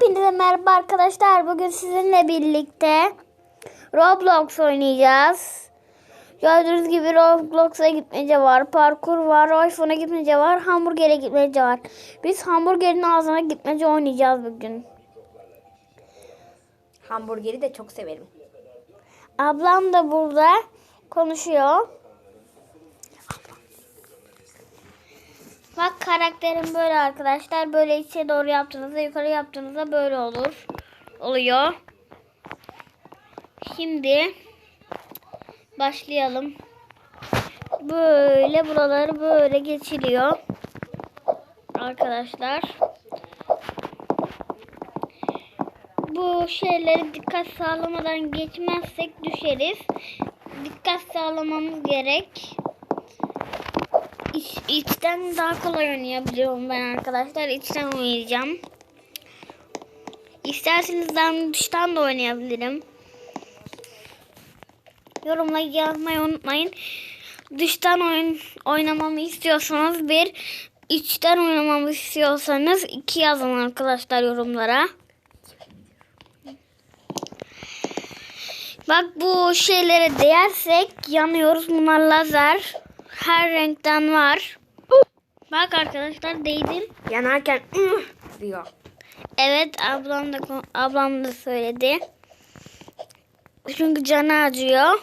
Hepinize merhaba arkadaşlar. Bugün sizinle birlikte Roblox oynayacağız. Gördüğünüz gibi Roblox'a gitmece var, parkur var, iPhone'a gitmece var, hamburgere gitmece var. Biz hamburgerin ağzına gitmece oynayacağız bugün. Hamburgeri de çok severim. Ablam da burada konuşuyor. Bak karakterim böyle arkadaşlar. Böyle içe doğru yaptığınızda yukarı yaptığınızda böyle olur. Oluyor. Şimdi başlayalım. Böyle buraları böyle geçiliyor. Arkadaşlar. Bu şeyleri dikkat sağlamadan geçmezsek düşeriz. Dikkat sağlamamız gerek. İç, içten daha kolay oynayabiliyorum ben arkadaşlar. İçten oynayacağım. İsterseniz ben dıştan da oynayabilirim. Yorumla yazmayı unutmayın. Dıştan oyun oynamamı istiyorsanız bir, içten oynamamı istiyorsanız iki yazın arkadaşlar yorumlara. Bak bu şeylere değersek yanıyoruz. Bunlar lazer. Her renkten var. Bak arkadaşlar değdim. Yanarken diyor. Evet ablam da ablam da söyledi. Çünkü canı acıyor.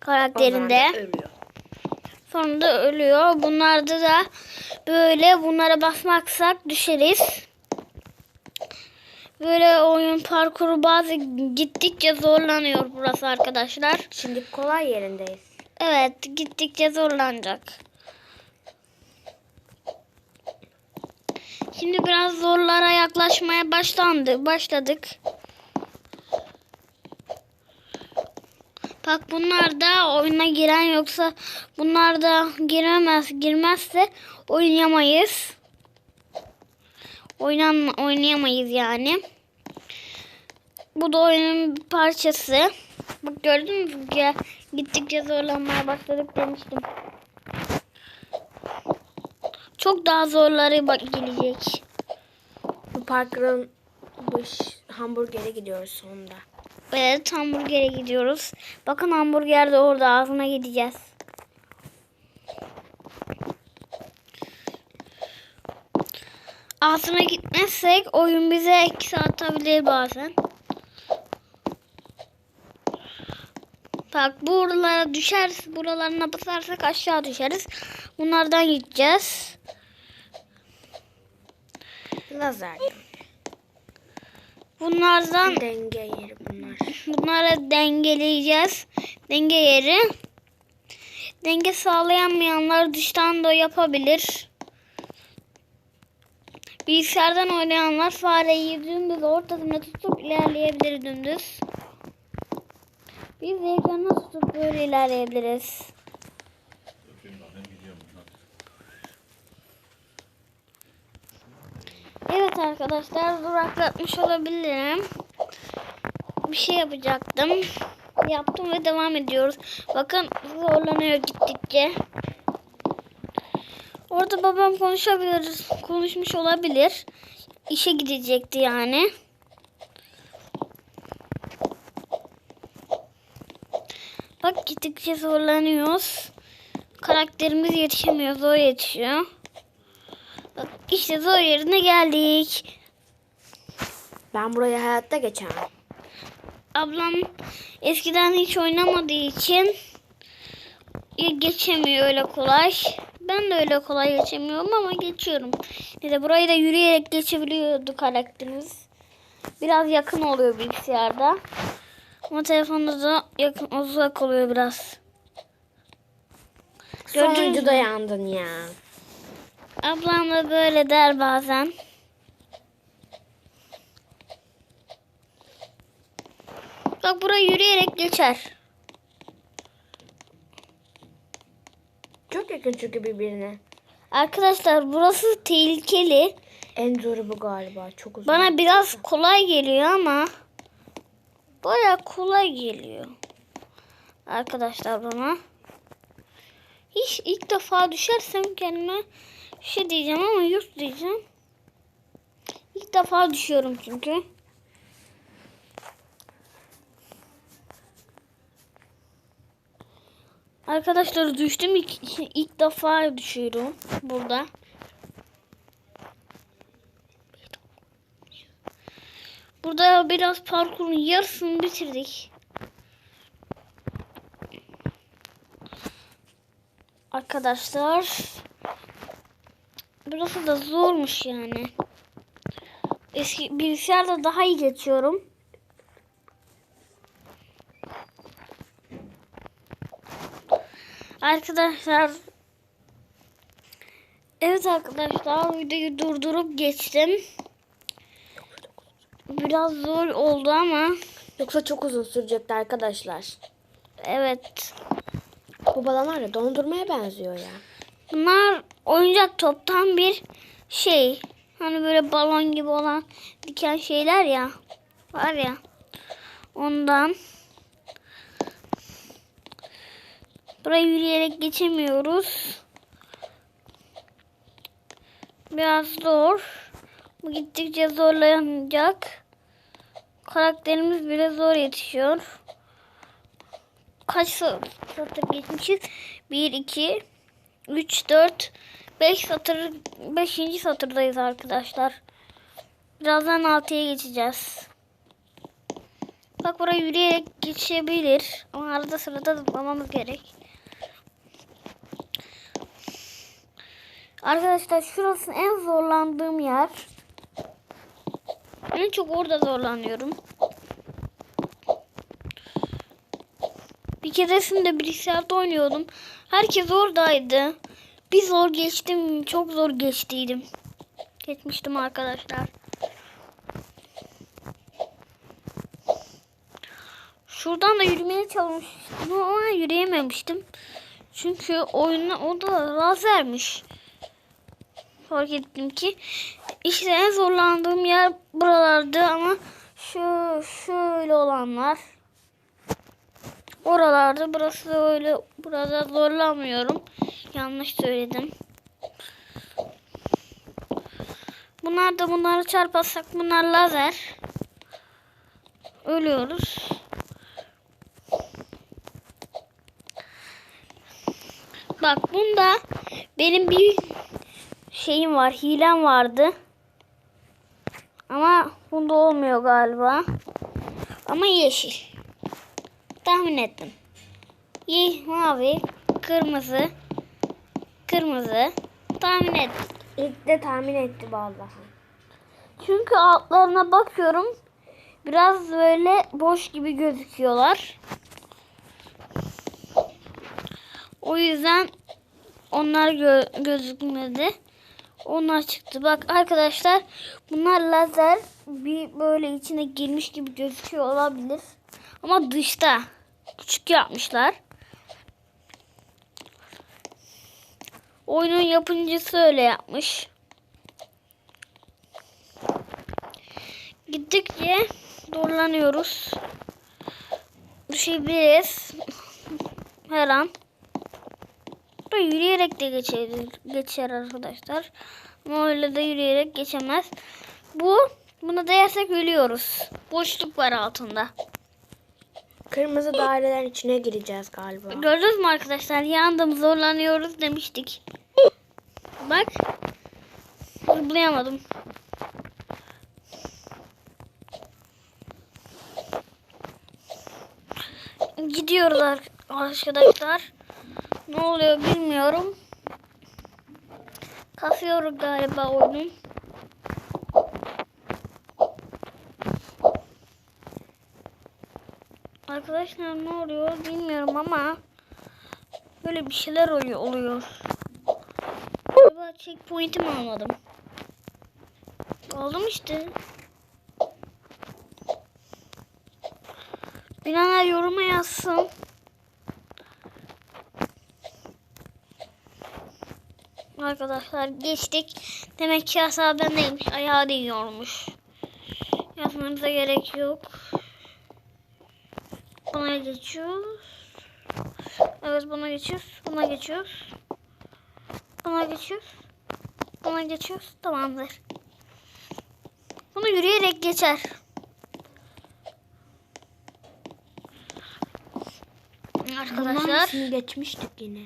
Karakterinde. Sonunda ölüyor. Bunlarda da böyle bunlara basmaksak düşeriz. Böyle oyun parkuru bazı gittikçe zorlanıyor burası arkadaşlar. Şimdi kolay yerindeyiz. Evet gittikçe zorlanacak. Şimdi biraz zorlara yaklaşmaya başlandı. Başladık. Bak bunlar da oyuna giren yoksa bunlar da giremez girmezse oynayamayız. Oynan oynayamayız yani. Bu da oyunun bir parçası. Bak gördün mü? Gittikçe zorlanmaya başladık demiştim. Çok daha zorları bak gelecek. Bu parkurun bu ş- hamburgere gidiyoruz sonunda. Evet hamburgere gidiyoruz. Bakın hamburger de orada ağzına gideceğiz. Ağzına gitmezsek oyun bize eksi atabilir bazen. Bak buralara düşeriz. Buralarına basarsak aşağı düşeriz. Bunlardan gideceğiz. Lazer. Bunlardan Denge yeri bunlar. Bunları dengeleyeceğiz. Denge yeri. Denge sağlayamayanlar dıştan da yapabilir. Bilgisayardan oynayanlar fareyi dümdüz ortasına tutup ilerleyebilir dümdüz. Biz de ekrana tutup böyle ilerleyebiliriz. Evet arkadaşlar duraklatmış olabilirim. Bir şey yapacaktım. Yaptım ve devam ediyoruz. Bakın zorlanıyor gittikçe. Orada babam konuşabilir, konuşmuş olabilir. İşe gidecekti yani. Bak gittikçe zorlanıyoruz. Karakterimiz yetişemiyor, zor yetişiyor. Bak işte zor yerine geldik. Ben buraya hayatta geçemem. Ablam eskiden hiç oynamadığı için geçemiyor öyle kolay. Ben de öyle kolay geçemiyorum ama geçiyorum. Neyse burayı da yürüyerek geçebiliyordu karakterimiz. Biraz yakın oluyor bilgisayarda. Ama telefonda da yakın uzak oluyor biraz. Sonuncu da yandın ya. Ablam da böyle der bazen. Bak burayı yürüyerek geçer. Çok yakın çünkü birbirine. Arkadaşlar burası tehlikeli. En zoru bu galiba. Çok uzun. Bana biraz kolay geliyor ama baya kolay geliyor. Arkadaşlar bana. Hiç ilk defa düşersem kendime şey diyeceğim ama yurt diyeceğim. İlk defa düşüyorum çünkü. Arkadaşlar düştüm ilk, ilk defa düşüyorum burada. Burada biraz parkurun yarısını bitirdik. Arkadaşlar burası da zormuş yani. Eski bilgisayarda daha iyi geçiyorum. Arkadaşlar Evet arkadaşlar videoyu durdurup geçtim. Biraz zor oldu ama Yoksa çok uzun sürecekti arkadaşlar. evet. Bu balon var ya dondurmaya benziyor ya. Bunlar oyuncak toptan bir şey. Hani böyle balon gibi olan diken şeyler ya. Var ya. Ondan. Burayı yürüyerek geçemiyoruz. Biraz zor. Bu gittikçe zorlanacak. Karakterimiz bile zor yetişiyor. Kaç satır geçmişiz? 1, 2, 3, 4, 5 satır 5. satırdayız arkadaşlar. Birazdan 6'ya geçeceğiz. Bak buraya yürüyerek geçebilir. Ama arada sırada zıplamamız gerek. Arkadaşlar şurası en zorlandığım yer. En çok orada zorlanıyorum. Bir keresinde bilgisayarda oynuyordum. Herkes oradaydı. Bir zor geçtim. Çok zor geçtiydim. Geçmiştim arkadaşlar. Şuradan da yürümeye çalışmıştım ama yürüyememiştim. Çünkü oyuna o da lazermiş. Fark ettim ki işte en zorlandığım yer buralardı ama şu şöyle olanlar oralarda burası öyle burada zorlanmıyorum. Yanlış söyledim. Bunlar da bunları çarparsak bunlar lazer. Ölüyoruz. Bak bunda benim bir şeyim var, hilem vardı. Ama bunda olmuyor galiba. Ama yeşil. Tahmin ettim. Ye mavi, kırmızı, kırmızı. Tahmin ettim. İlk de tahmin etti vallahi. Çünkü altlarına bakıyorum. Biraz böyle boş gibi gözüküyorlar. O yüzden onlar gö- gözükmedi. Onlar çıktı. Bak arkadaşlar bunlar lazer bir böyle içine girmiş gibi gözüküyor olabilir. Ama dışta küçük yapmışlar. Oyunun yapımcısı öyle yapmış. Gittikçe zorlanıyoruz. Düşebiliriz. Her an. Burada yürüyerek de geçer, geçer arkadaşlar. Ama öyle de yürüyerek geçemez. Bu, bunu değersek ölüyoruz. Boşluk var altında. Kırmızı dairelerin içine gireceğiz galiba. Gördünüz mü arkadaşlar? Yandım zorlanıyoruz demiştik. Bak. Zıplayamadım. Gidiyoruz ar- arkadaşlar. Oluyor bilmiyorum. Kasıyorum galiba oyunu. Arkadaşlar ne oluyor bilmiyorum ama böyle bir şeyler oluyor. oluyor. Galiba checkpoint'imi almadım. Aldım işte. Bilenler yoruma yazsın. Arkadaşlar geçtik. Demek ki hata bendeymiş. Ayağı değiyormuş. Yazmanıza gerek yok. Buna geçiyoruz. Evet buna geçiyoruz. Buna geçiyoruz. Buna geçiyoruz. Buna geçiyoruz. Tamamdır. Bunu yürüyerek geçer. Arkadaşlar. hepsini geçmiştik yine.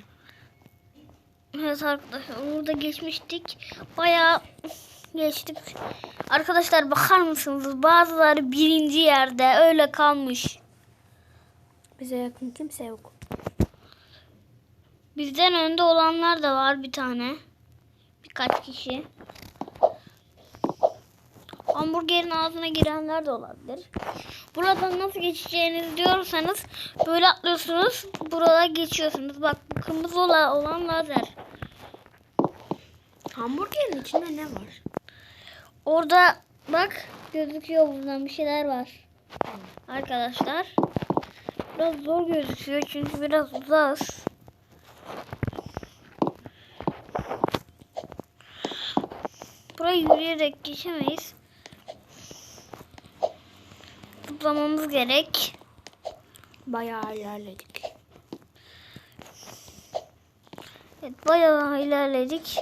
Evet arkadaşlar burada geçmiştik. Bayağı geçtik. Arkadaşlar bakar mısınız? Bazıları birinci yerde öyle kalmış. Bize yakın kimse yok. Bizden önde olanlar da var bir tane. Birkaç kişi. Hamburgerin ağzına girenler de olabilir. Buradan nasıl geçeceğinizi diyorsanız böyle atlıyorsunuz. Burada geçiyorsunuz. Bak kırmızı olan lazer. Hamburgerin içinde ne var? Orada bak gözüküyor buradan bir şeyler var. Arkadaşlar. Biraz zor gözüküyor çünkü biraz uzağız. Burayı yürüyerek geçemeyiz. Zıplamamız gerek. Bayağı ilerledik. Evet bayağı ilerledik.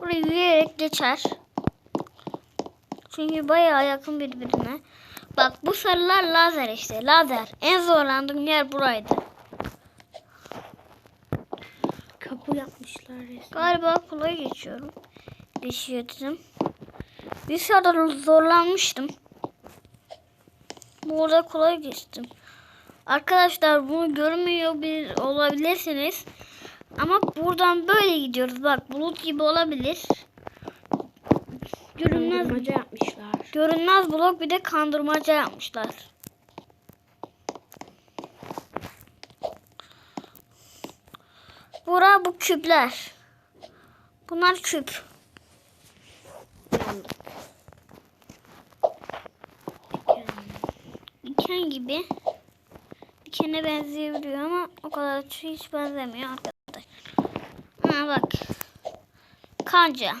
Burayı yürüyerek geçer. Çünkü bayağı yakın birbirine. Bak bu sarılar lazer işte. Lazer. En zorlandığım yer buraydı. Kapı yapmışlar resmen. Galiba kolay geçiyorum. Geçiyordum. Bir sırada zorlanmıştım. Burada kolay geçtim. Arkadaşlar bunu görmüyor bir olabilirsiniz. Ama buradan böyle gidiyoruz. Bak bulut gibi olabilir. Görünmez Kandırmaca yapmışlar. Görünmez blok bir de kandırmaca yapmışlar. Bura bu küpler. Bunlar küp. Yandık. Diken gibi. Dikene benzeyebiliyor ama o kadar hiç benzemiyor arkadaşlar. Ha bak. Kanca.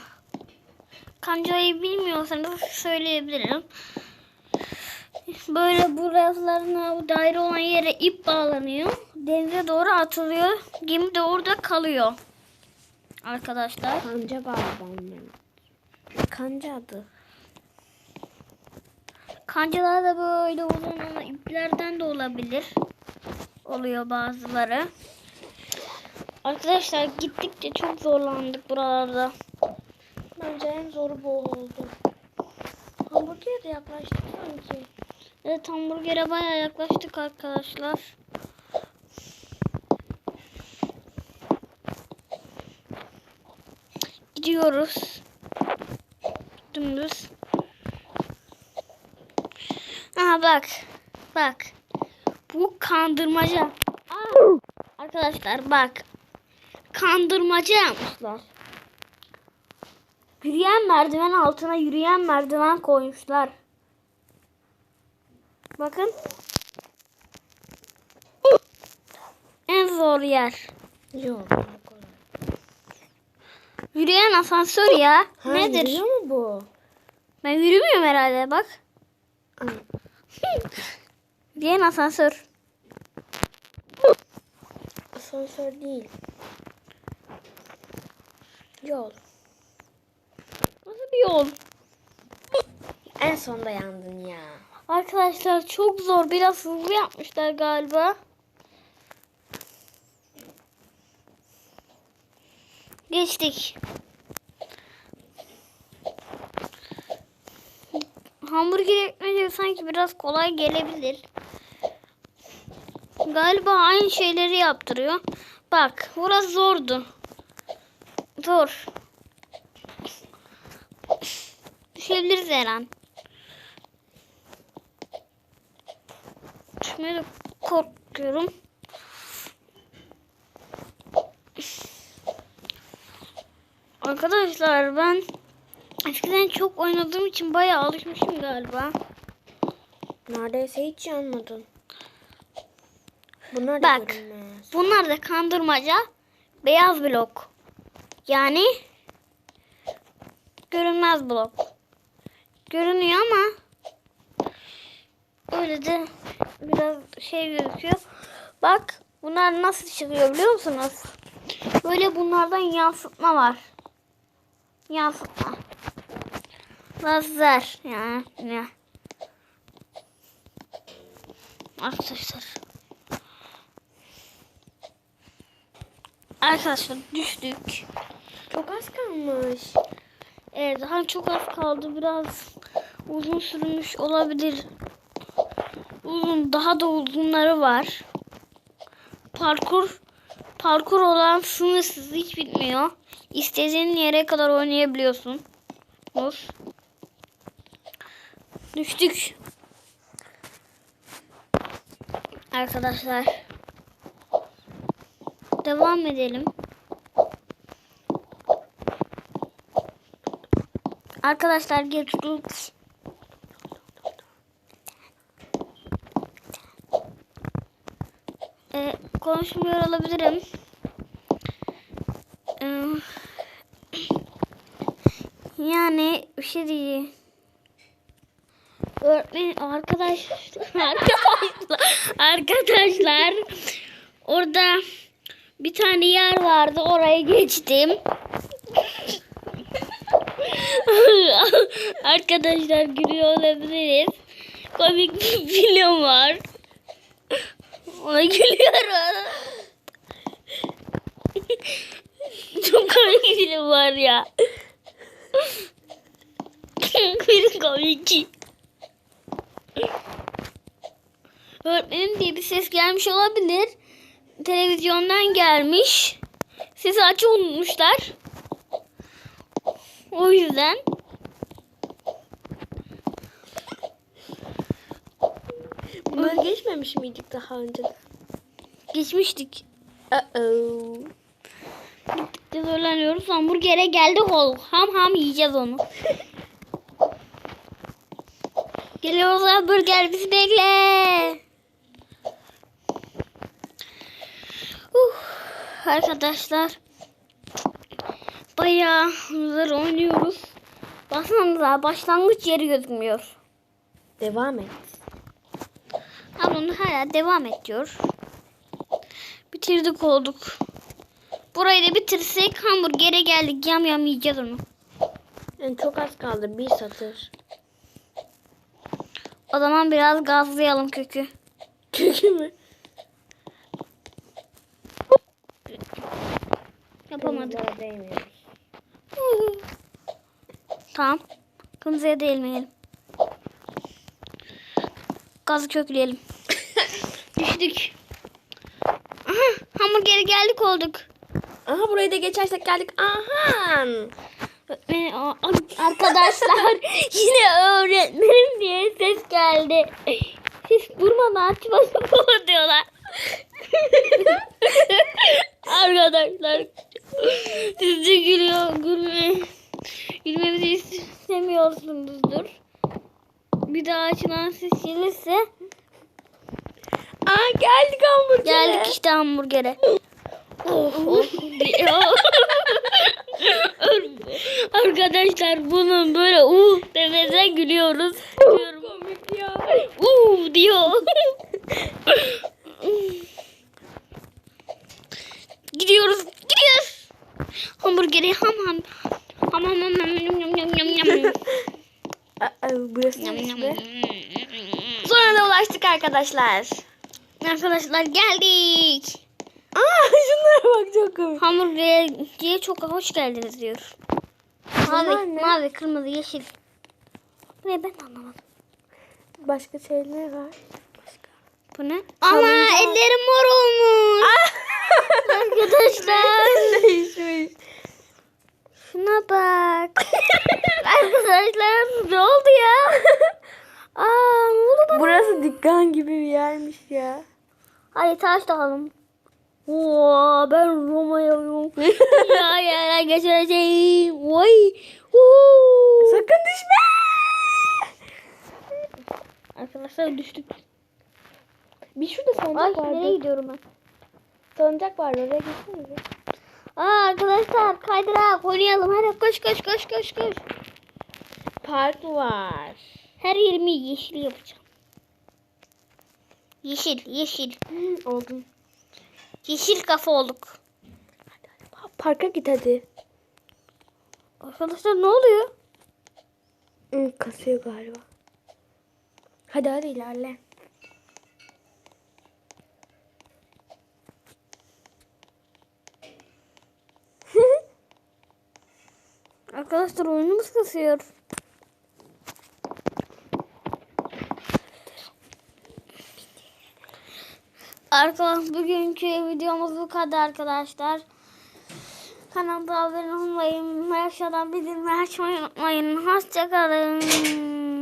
Kancayı bilmiyorsanız söyleyebilirim. Böyle bu raflarına bu daire olan yere ip bağlanıyor. Denize doğru atılıyor. Gemi de orada kalıyor. Arkadaşlar. Kanca onların. Kanca adı. Kancalar da böyle uzun iplerden de olabilir. Oluyor bazıları. Arkadaşlar gittikçe çok zorlandık buralarda. Bence en zoru bu oldu. Hamburger'e de yaklaştık sanki. Evet hamburgere baya yaklaştık arkadaşlar. Gidiyoruz. Dümdüz. Aha bak. Bak. Bu kandırmaca. Aa, arkadaşlar bak. Kandırmaca yapmışlar. Yürüyen merdiven altına yürüyen merdiven koymuşlar. Bakın. En zor yer. Yok. Yürüyen asansör ya. Ha, Nedir? yürüyor mu bu? Ben yürümüyorum herhalde bak. Yürüyen asansör. Asansör değil. Yol. Nasıl bir yol? En sonda yandın ya. Arkadaşlar çok zor. Biraz hızlı yapmışlar galiba. Geçtik. Hamburger ekmece sanki biraz kolay gelebilir. Galiba aynı şeyleri yaptırıyor. Bak burası zordu. Zor. Düşebiliriz her an. Düşmeye korkuyorum. Arkadaşlar ben eskiden çok oynadığım için bayağı alışmışım galiba. Neredeyse hiç yanmadın. Bunlar da Bak. görünmez. Bunlar da kandırmaca beyaz blok. Yani görünmez blok. Görünüyor ama öyle de biraz şey gözüküyor. Bak bunlar nasıl çıkıyor biliyor musunuz? Böyle bunlardan yansıtma var. Yansıtma. Lazer. Ya. ya. Arkadaşlar. Arkadaşlar düştük. Çok az kalmış. Evet daha çok az kaldı. Biraz uzun sürmüş olabilir. Uzun daha da uzunları var. Parkur parkur olan sınırsız hiç bitmiyor. İstediğin yere kadar oynayabiliyorsun. Of. Düştük. Arkadaşlar. Devam edelim. Arkadaşlar geçtik. Konuşmuyor olabilirim. Ee, yani bir şey diyeyim. Öğretmen arkadaşlar arkadaşlar arkadaşlar orada bir tane yer vardı oraya geçtim. Arkadaşlar gülüyor olabiliriz. Komik bir film var. Ona gülüyorum. Çok komik bir var ya. bir komik. Öğretmenim diye bir ses gelmiş olabilir. Televizyondan gelmiş. Sesi açı unutmuşlar. O yüzden Bunları geçmemiş miydik daha önce? geçmiştik. Uh-oh. Biz öğreniyoruz. Hamburger'e geldik ol. Ham ham yiyeceğiz onu. Geliyoruz hamburger bizi bekle. Uh, arkadaşlar. Bayağı zor oynuyoruz. Baksanıza başlangıç yeri gözükmüyor. Devam et. Ha bunu hala devam et diyor. Bitirdik olduk. Burayı da bitirsek hamburgere geldik. Yam yam yiyeceğiz onu. Yani çok az kaldı. Bir satır. O zaman biraz gazlayalım kökü. Kökü mü? Yapamadık. Kırmızılara değmiyoruz. Tamam. Kırmızıya değilmeyelim. Gazı kökleyelim. Düştük. Aha, hamburgere geldik olduk. Aha burayı da geçersek geldik. Aha. Arkadaşlar yine öğretmenim diye ses geldi. Siz durmadan açmasın diyorlar. Arkadaşlar siz de gülüyor, gülme, gülmemizi istemiyorsunuzdur. Bir daha açılan ses gelirse Aa geldik hamburgere. geldik işte hamburgere. Of diyor. Arkadaşlar bunun böyle uh demesine gülüyoruz. Diyorum. Komik ya. Uh diyor. gidiyoruz, gidiyoruz. Hamburgeri ham ham. Ham ham ham ham yum yum yum. Uh-oh, burası Yum, yum, neresi? yum. Sonra da ulaştık arkadaşlar. Arkadaşlar geldik. Aa şunlara bak çok komik. Hamburgerciye çok hoş geldiniz diyor. Mavi, ne? mavi, kırmızı, yeşil. Ne ben anlamadım. Başka şeyler var. Başka. Bu ne? Ama ellerim mor olmuş. Arkadaşlar. Değişmiş. Şuna bak. Arkadaşlar ne oldu ya? Aa ne oldu bana? Burası dükkan gibi bir yermiş ya. Hadi taş takalım. Oo, ben Roma'yım. ya yere geçireceğim. Vay. Huu. Sakın düşme. Arkadaşlar düştük. Bir şurada salıncak Ay nereye vardı. gidiyorum ben? Salıncak vardı oraya gitsene. Aa arkadaşlar kaydırak oynayalım. Hadi koş koş koş koş koş. Park var. Her yerimi yeşil yapacağım. Yeşil, yeşil. Hmm, oldum. Yeşil kafa olduk. Parka git hadi. Arkadaşlar ne oluyor? Hmm, kasıyor galiba. Hadi hadi ilerle. Arkadaşlar oyunumuz kasıyor. Arkadaşlar bugünkü videomuz bu kadar arkadaşlar. Kanalda abone olmayı, aşağıdan bildirimleri açmayı unutmayın. Hoşçakalın.